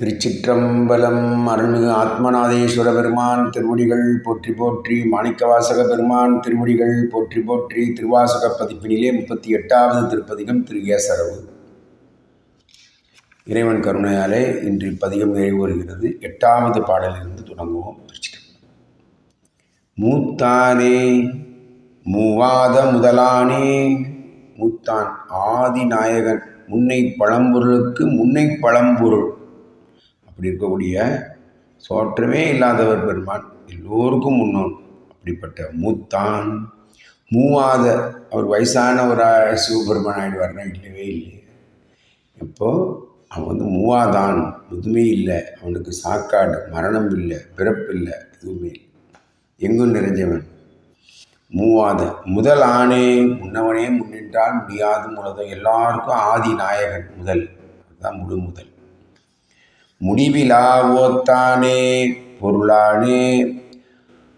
திருச்சிற்றம்பலம் அருள்மிகு ஆத்மநாதேஸ்வர பெருமான் திருமுடிகள் போற்றி போற்றி மாணிக்கவாசக பெருமான் திருமுடிகள் போற்றி போற்றி திருவாசக பதிப்பினிலே முப்பத்தி எட்டாவது திருப்பதிகம் திரு. ஏசரவு இறைவன் கருணையாலே இன்று இப்பதிகம் நிறைவு வருகிறது. எட்டாவது பாடலிலிருந்து தொடங்குவோம். திருச்சிற்றம்பலம் மூத்தானே மூவாத முதலானே மூத்தான் ஆதி நாயகன் முன்னை பழம்பொருளுக்கு முன்னை பழம்பொருள். அப்படி இருக்கக்கூடிய சோற்றமே இல்லாதவர் பெருமான். எல்லோருக்கும் முன்னோன். அப்படிப்பட்ட மூத்தான் மூவாத அவர் வயசான ஒரு சிவபெருமான் ஆயிடுவார்னா இல்லவே இல்லை இப்போது அவன் வந்து மூவாதான் முதுமை இல்லை. அவனுக்கு சாக்காடு மரணம் இல்லை பிறப்பு இல்லை எதுவுமே இல்லை. எங்கும் நிறைஞ்சவன்? மூவாத. முதல் ஆணே முன்னவனே முன்னின்றால் முடியாது முழுதும் எல்லாருக்கும் ஆதி நாயகன் முதல். அதுதான் முழு முதல். முடிவிலா ஓத்தானே பொருளானே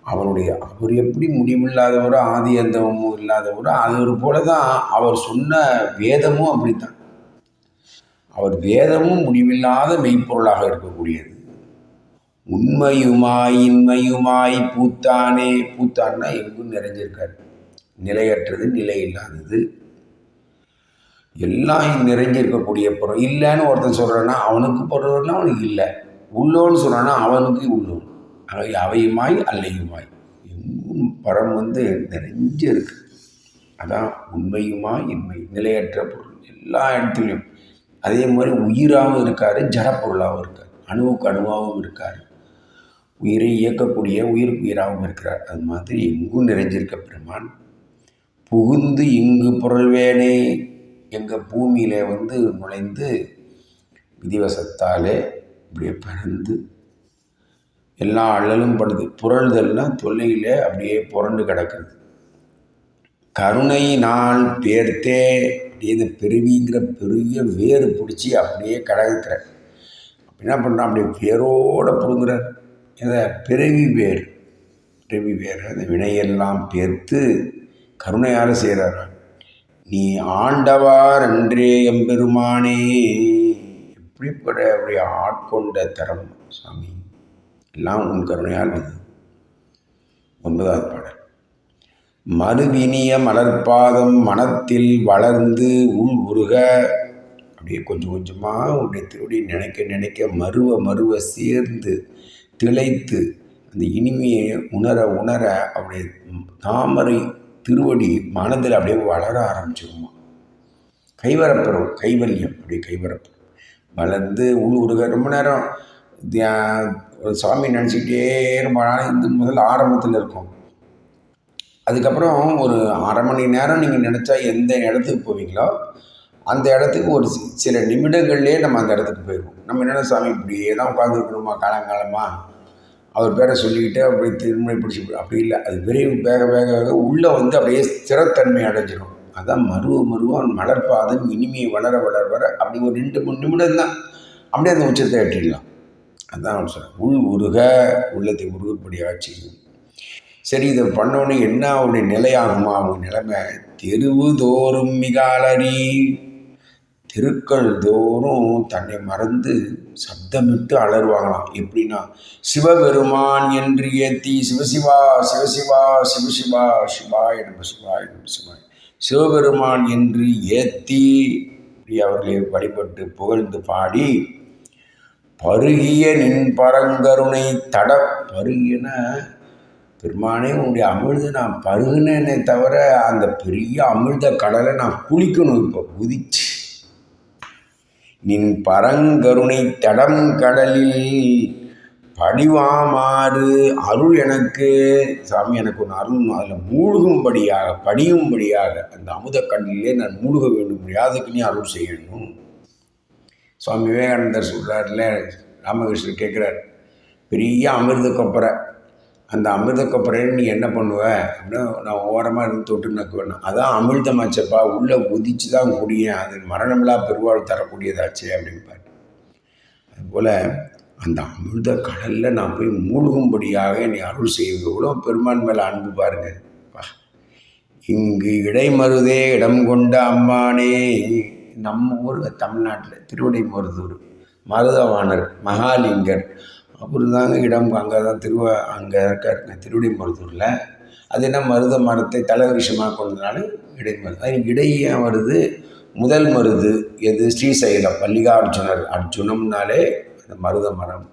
அவருடைய அவர் எப்படி முடிவில்லாதவரோ ஆதி அந்தமும் இல்லாதவரோ அவர் போல தான் அவர் சொன்ன வேதமும் அப்படித்தான். அவர் வேதமும் முடிவில்லாத மெய்ப்பொருளாக இருக்கக்கூடியது. உண்மையுமாய் இன்மையுமாய் பூத்தானே. பூத்தான்னா எங்கும் நிறைஞ்சிருக்கார். நிலையற்றது நிலை இல்லாதது எல்லாம் நிறைஞ்சிருக்கக்கூடிய பொருள். இல்லைன்னு ஒருத்தன் சொல்கிறான்னா அவனுக்கு பொருள்னா அவனுக்கு இல்லை. உள்ளோன்னு சொல்கிறான்னா அவனுக்கு உள்ளோன் அவை அவையுமாய் அல்லையுமாய். எங்கும் பரம் வந்து நிறைஞ்சு இருக்கு அதான் உண்மையுமாய் இன்மை நிலையற்ற பொருள். எல்லா இடத்துலையும். அதே மாதிரி உயிராகவும் இருக்கார் ஜடப்பொருளாகவும் இருக்கார். அணுவுக்கு அணுவாகவும் இருக்கார். உயிரை இயக்கக்கூடிய உயிருக்கு உயிராகவும் இருக்கிறார். அது மாதிரி எங்கும் நிறைஞ்சிருக்க பெருமான். புகுந்து இங்கு பொருள்வேனே எங்கள் பூமியில் வந்து நுழைந்து விதிவசத்தாலே அப்படியே பறந்து எல்லா அழலும் படுது. புரழுதெல்லாம் தொல்லையில் அப்படியே புரண்டு கிடக்கிறது. கருணை நான் பேர்த்தே அப்படியே பெருவிங்கிற பெரிய வேறு பிடிச்சி அப்படியே கடக்குறேன் என்ன பண்ணுறான் அப்படியே வேரோடு பிடுங்குறார் இதை பிறவி வேர் பிறவி வேர் அந்த வினையெல்லாம் பேர்த்து கருணையால் செய்கிறார் நீ ஆண்டவார் அன்றே எம்பெருமானே எப்படிப்பட அப்படி ஆட்கொண்ட தரம் சாமி. எல்லாம் உன் கருணையால் வந்து ஒன்பதாவது பாடல். மறுவினிய மலர்பாதம் மனத்தில் வளர்ந்து உள் உருக. அப்படியே கொஞ்சம் கொஞ்சமாக உடைய திருடி நினைக்க நினைக்க மருவ மருவ சேர்ந்து திளைத்து அந்த இனிமையை உணர உணர அப்படியே தாமரை திருவடி மனதில் அப்படியே வளர ஆரம்பிச்சிருமா? கைவரப்பெறும் கைவல்யம் அப்படியே கைவரப்பெறும் வளர்ந்து உள் ரொம்ப நேரம் ஒரு சாமி நினச்சிக்கிட்டே இருப்பாங்க இது இந்த முதல்ல ஆரம்பத்தில் இருக்கும். அதுக்கப்புறம் ஒரு அரை மணி நேரம் நீங்கள் நினச்சா எந்த இடத்துக்கு போவீங்களோ அந்த இடத்துக்கு ஒரு சில நிமிடங்கள்லேயே நம்ம அந்த இடத்துக்கு போயிடுவோம் நம்ம என்னென்ன சாமி இப்படியே தான் உட்காந்துருக்கணுமா காலங்காலமாக அவர் பேரை சொல்லிக்கிட்டு அப்படியே திருமணம் பிடிச்சி அப்படி இல்லை. அது விரைவு வேக வேக வேக உள்ளே வந்து அப்படியே ஸ்திரத்தன்மை அடைஞ்சிடும். அதான் மருவ மருவம் மலர்பாதம் இனிமையை வளர வளர வர அப்படி ஒரு ரெண்டு மூணு நிமிடம் தான். அப்படியே அந்த உச்சத்தை எட்டிடலாம். அதான் அவர் சொல்கிறேன் உள் உருக உள்ளத்தை உருகப்படியாக செய்யும் சரி இதை பண்ணோன்னு என்ன அவருடைய நிலையாகுமா? அவங்க நிலைமை தெருவு தோறும் மிகாலரி தெருக்கள் தோறும் தன்னை மறந்து சப்தமிட்டு அலறுவாங்களாம். எப்படின்னா சிவபெருமான் என்று ஏத்தி சிவசிவா சிவசிவா சிவசிவா சிவா என்ப சிவா என்ப சிவாய் சிவபெருமான் என்று ஏத்தி அவர்களை வழிபட்டு புகழ்ந்து பாடி பருகிய நின் பரங்கருணை தட பருகின பெருமானே உன்னுடைய அமிழ்த நான் பருகினேனே தவிர அந்த பெரிய அமிழ்த கடலை நான் குளிக்கணும் இப்போ குதிச்சு. நின் பரங்கருணை தடம் கடலில் படிவாமாறு அருள் எனக்கு. சாமி எனக்கு ஒன்று அருள் அதில் மூழ்கும்படியாக படியும்படியாக அந்த அமுத கடலிலே நான் மூழ்க வேண்டும். அதுக்கு நீ அருள் செய்யணும்? சுவாமி விவேகானந்தர் சொல்கிறார்ல ராமகிருஷ்ணர் கேட்குறார் பெரிய அமிர்த கொப்பரை. அந்த அமிர்த கொப்பரையில் நீ என்ன பண்ணுவ? அப்படின்னு நான் ஓரமாக இருந்து தொட்டு நக்குவேன் அதான் அமிர்தமாச்சப்பா. உள்ளே குதிச்சு தான் குடியேன். அது மரணமில்லா பெருவாள் தரக்கூடியதாச்சே அப்படின்பார் அதுபோல் அந்த அமிர்த கடலில் நான் போய் மூழ்கும்படியாக நீ அருள் செய்வது எவ்வளோ பெருமான் மேலே அன்பு பாருங்க. இங்கு இடைமருதே இடம் கொண்ட அம்மானே. நம்ம ஊர் தமிழ்நாட்டில் திருவடை மருதூர் மருதவாணர் மகாலிங்கர். அப்புறம் தாங்க இடம். அங்கே தான் திருவ அங்கே இருக்க திருவிடைமருத்தூரில் அது என்ன மருத மரத்தை தலைவரிஷமாக கொண்டதுனால இடைமருது. அது இடை ஏன் வருது முதல் மருது எது? ஸ்ரீசைலம். மல்லிகார்ஜுனர் அர்ஜுனம்னாலே அந்த மருத மரம்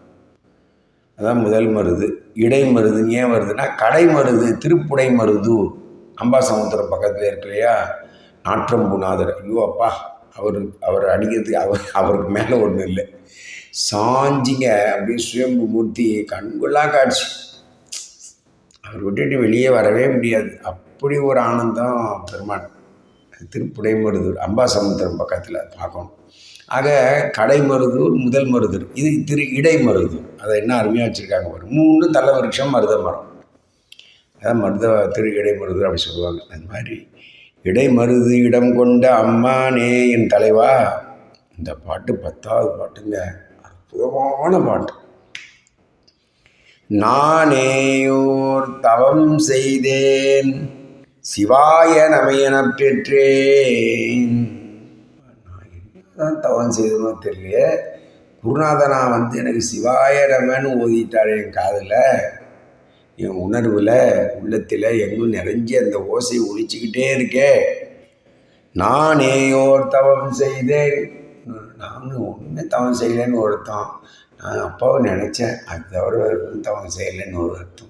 அதான் முதல் மருது. இடை மருது ஏன் வருதுன்னா கடை மருது திருப்புடை மருதூர் அம்பாசமுத்திரம் பக்கத்தில் இருக்கு இல்லையா நாற்றம்புநாதர். ஐயோ அப்பா அவர் அவர் அடிக்கிறதுக்கு அவர் அவருக்கு மேலே ஒன்றும் இல்லை. சாஞ்சிங்க அப்படியே சுயம்பு மூர்த்தி கண்கொள்ளா காட்சி. அவர் விட்டுட்டு வெளியே வரவே முடியாது. அப்படி ஒரு ஆனந்தம் பெருமான் திருப்புடைமருதூர் அம்பாசமுத்திரம் பக்கத்தில் பார்க்கணும். ஆக கடைமருதூர் முதல் மருதூர் இது திரு இடைமருதூர். அதை என்ன அருமையாக வச்சுருக்காங்க ஒரு மூணு தலை வருஷம் மருத மரம். அதான் மருத திரு இடைமருதூர் அப்படி சொல்லுவாங்க. அந்த மாதிரி இடைமருது இடம் கொண்ட அம்மானே என் தலைவா. இந்த பாட்டு பத்தாவது பாட்டுங்க. அற்புதமான பாட்டு. நானேயோர் தவம் செய்தேன் சிவாய நமையன பெற்றேன். நான் என்னதான் தவம் செய்தனோ தெரியல குருநாதனா வந்து எனக்கு சிவாய ரமன் ஓதிட்டாள் என் காதில். என் உணர்வில் உள்ளத்தில் எங்கும் நிறைஞ்சி அந்த ஓசை ஒழிச்சிக்கிட்டே இருக்கே. நானேயோர் தவம் செய்தேன். நானும் ஒன்றுமே தவம் செய்யலைன்னு ஒருத்தம் நான் அப்பாவை நினச்சேன். அது தவிர வேறு தவம் செய்யலைன்னு ஒரு அர்த்தம்.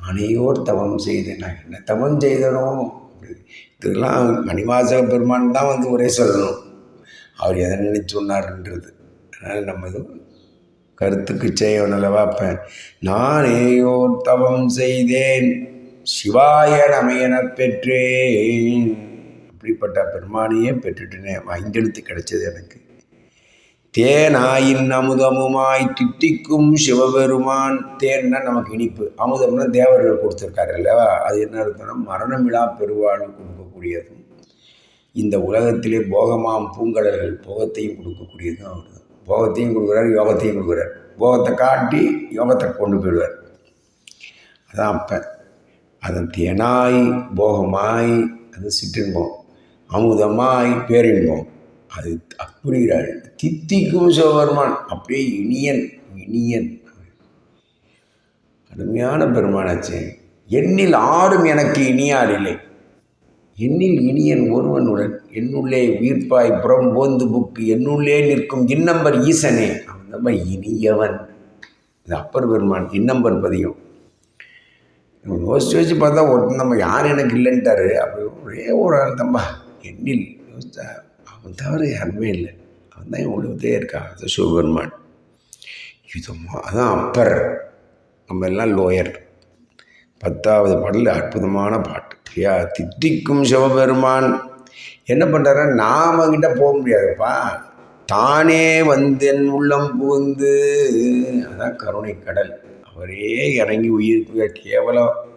நானே ஒரு தவம் செய்தேன். நான் என்ன தவம் செய்தனோ? அப்படி. இதெல்லாம் மணிவாசக பெருமான் தான் வந்து ஒரே சொல்லணும். அவர் எதை நினைச்சு சொன்னார்ன்றது. அதனால் நம்ம இது கருத்துக்கு செய்யணும் பார்ப்பேன் அப்போ தவம் செய்தேன். சிவாய நமையன பெற்றேன். அப்படிப்பட்ட பெருமானையே பெற்றுட்டுனே. ஐந்தெழுத்து கிடைச்சது எனக்கு. தேனாயின் அமுதமுமாய் திட்டிக்கும் சிவபெருமான். தேன்னா நமக்கு இனிப்பு. அமுதம்னா தேவர்கள் கொடுத்துருக்காரு அல்லவா? அது என்ன அர்த்தம்னா மரணமிழா பெருவாழ்வு கொடுக்கக்கூடியதும் இந்த உலகத்திலே போகமாம் பூங்கடல்கள் போகத்தையும் கொடுக்கக்கூடியதும் அவர் தான் போகத்தையும் கொடுக்குறார் யோகத்தையும் கொடுக்குறார். போகத்தை காட்டி யோகத்தை கொண்டு போயிடுவார். அதான் அப்போ. அதன் தேனாய் போகமாய் அது சிற்றின்பம். அமுதமாய் பேரின்பம். அது அப்படிங்கிறாள். தித்திக்கும் சிவபெருமான் அப்படியே இனியன் இனியன். அருமையான பெருமானாச்சு. என்னில் ஆறும் எனக்கு இனியார் இல்லை. என்னில் இனியன் ஒருவனுடன் என்னுள்ளே உயிர்ப்பாய் புறம் போந்து புக்கு என்னுள்ளே நிற்கும் இன்னம்பர் ஈசனே. அவன் நம்ம இனியவன். இது அப்பர் பெருமான் இன்னம்பர் பதியும் யோசிச்சு யோசிச்சு பார்த்தா ஒருத்தன் நம்ம யார் எனக்கு இல்லைன்ட்டாரு. அப்படி ஒரே ஒரு ஆள் தம்பா என்னில் யோசிச்சா அவன் தவிர யாருமே இல்லை. அவன் தான் உழுவதே இருக்கான். அது சிவபெருமான். இது அதான் அப்பர். நம்ம எல்லாம் லோயர் பத்தாவது பாடல் அற்புதமான பாட்டு. இல்லையா திட்டிக்கும் சிவபெருமான். என்ன பண்ணுறாரு நாம கிட்ட போக முடியாதுப்பா. தானே வந்து என் உள்ளம் புகுந்து. அதான் கருணை கடல். அவரே இறங்கி உயிருக்கு கேவலம்.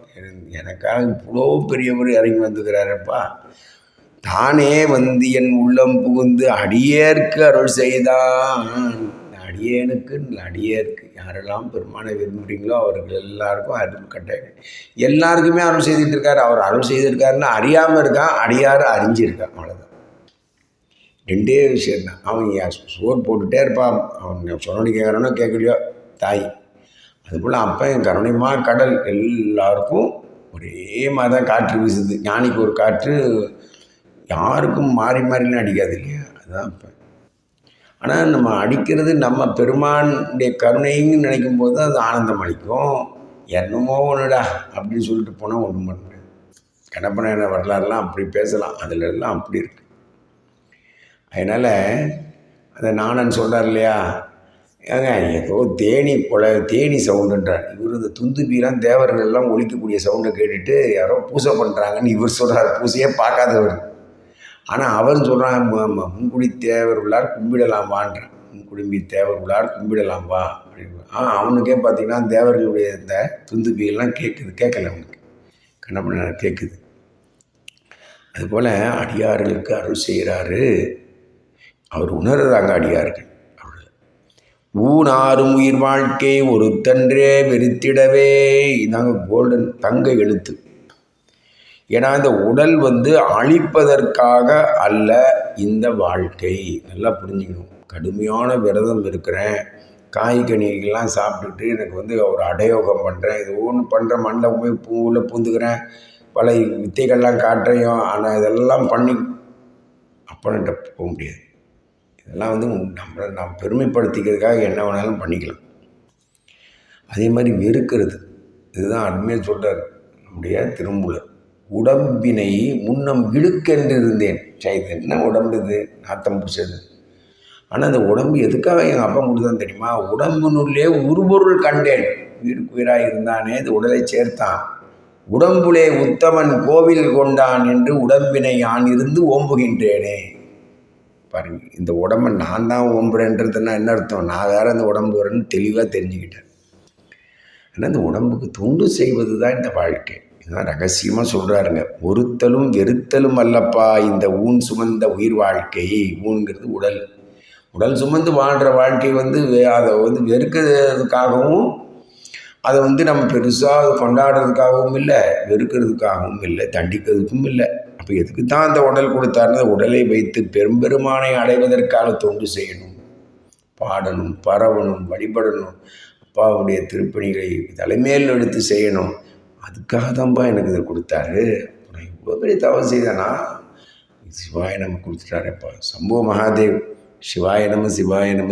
எனக்காக இவ்வளோ பெரியவர் இறங்கி வந்துக்கிறாருப்பா. தானே வந்து என் உள்ளம் புகுந்து அடியேற்கு அருள் செய்தான். அடியேனுக்கு அடியேற்கு. யாரெல்லாம் பெருமானை விரும்புகிறீங்களோ அவர்கள் எல்லாருக்கும் அருள் கட்டாயம் எல்லாருக்குமே அருள் செய்துட்டு இருக்காரு அவர் அருள் செய்திருக்காருன்னு அறியாமல் இருக்கான். அடியார் அறிஞ்சிருக்கான். அவ்வளோதான் ரெண்டே விஷயம் தான் அவன் சோறு போட்டுகிட்டே இருப்பான். அவன் சொன்னி கேட்குறானோ கேட்கலையோ தாய். அதுபோல் அப்போ என் கருணைமா கடல் எல்லாருக்கும் ஒரே மாதிரி தான் காற்று வீசுது. ஞானிக்கு ஒரு காற்று யாருக்கும் மாறி மாறிலாம் அடிக்காது இல்லையா? அதுதான் இப்போ. ஆனால் நம்ம அடிக்கிறது நம்ம பெருமானுடைய கருணைன்னு நினைக்கும் போது அது ஆனந்தம் அளிக்கும். என்னமோ ஒன்றுடா அப்படின்னு சொல்லிட்டு போனால் ஒன்றும் பண்ண கணப்பன வரலாறுலாம் அப்படி பேசலாம். அதில் எல்லாம் அப்படி இருக்கு. அதனால் அந்த நானன் சொல்கிறார் இல்லையா? ஏங்க ஏதோ தேனி கொலை தேனி சவுண்டுன்றார். இவர் இந்த துந்துபீலாம் தேவர்கள் எல்லாம் ஒழிக்கக்கூடிய சவுண்டை கேட்டுட்டு யாரோ பூசை பண்ணுறாங்கன்னு இவர் சொல்கிறார் பூசையே பார்க்காதவர். ஆனால் அவர் சொல்கிறான் முன்குடி தேவர் உள்ளார் கும்பிடலாம் வான்றான் முன்குடும்பி தேவர் உள்ளார் கும்பிடலாம் வா. அப்படின்னு ஆ அவனுக்கே பார்த்தீங்கன்னா தேவர்களுடைய இந்த துந்துப்பிகள்லாம் கேட்குது கேட்கல அவனுக்கு. கண்ணப்பண்ண கேட்குது அதுபோல் அடியார்களுக்கு அருள் செய்கிறாரு. அவர் உணர்றாங்க அடியார்கள். ஊனாரும் உயிர் வாழ்க்கை ஒருத்தன்றே வெறுத்திடவே. இதாங்க கோல்டன் தங்க எழுத்து. ஏன்னா இந்த உடல் வந்து அழிப்பதற்காக அல்ல இந்த வாழ்க்கை. நல்லா புரிஞ்சுக்கணும். கடுமையான விரதம் இருக்கிறேன். காய்கனிகள்லாம் சாப்பிட்டுட்டு எனக்கு வந்து ஒரு அடயோகம் பண்ணுறேன் இது ஒன்று பண்ணுற மண்ணில் போய் பூவில் பூந்துக்கிறேன். பல வித்தைகள்லாம் காட்டுறையும் ஆனால் இதெல்லாம் பண்ணி அப்பன்கிட்ட போக முடியாது. இதெல்லாம் வந்து நம்மளை நாம் பெருமைப்படுத்திக்கிறதுக்காக என்ன வேணாலும் பண்ணிக்கலாம். அதே மாதிரி வெறுக்கிறது. இதுதான் அருமையாக சொல்கிறார் நம்முடைய திருமூலர். உடம்பினை முன்னம் இழுக்கென்று இருந்தேன் சரி இது என்ன உடம்பு இது? நாத்தம் பிடிச்சது. ஆனால் அந்த உடம்பு எதுக்காக எங்கள் அப்பா கொடுத்தான் தெரியுமா? உடம்பினுள்ளே உருபொருள் கண்டேன். வீடு உயிராக இருந்தானே இது உடலை சேர்த்தான். உடம்புலே உத்தமன் கோவில் கொண்டான் என்று உடம்பினை யான் இருந்து ஓம்புகின்றேனே. பாருங்க இந்த உடம்பை நான் தான் ஓம்புறேன்றதுன்னா என்ன அர்த்தம்? நான் வேற இந்த உடம்பு வரேன்னு தெளிவாக தெரிஞ்சுக்கிட்டேன். ஆனால் இந்த உடம்புக்கு தொண்டு செய்வது தான் இந்த வாழ்க்கை. இதுதான் ரகசியமாக சொல்கிறாருங்க ஒருத்தலும் வெறுத்தலும் அல்லப்பா இந்த ஊன் சுமந்த உயிர் வாழ்க்கை. ஊன்கிறது உடல். உடல் சுமந்து வாழ்கிற வாழ்க்கை வந்து அதை வந்து வெறுக்கிறதுக்காகவும் அதை வந்து நம்ம பெருசாக கொண்டாடுறதுக்காகவும் இல்லை வெறுக்கிறதுக்காகவும் இல்லை தண்டிக்கிறதுக்கும் இல்லை. அப்போ எதுக்கு தான் அந்த உடல் கொடுத்தாருன்னு அந்த உடலை வைத்து பெரும்பெருமானை அடைவதற்காக தொண்டு செய்யணும். பாடணும் பரவணும் வழிபடணும். அப்பாவுடைய திருப்பணிகளை தலைமையில் எடுத்து செய்யணும். அதுக்காக தான்ப்பா எனக்கு இதை கொடுத்தாரு. நான் இவ்வளோ பெரிய தவறு செய்தேனா? சிவாய நம்ம கொடுத்துட்டாரப்பா. சம்போ மகாதேவ். சிவாய நம சிவாய நம.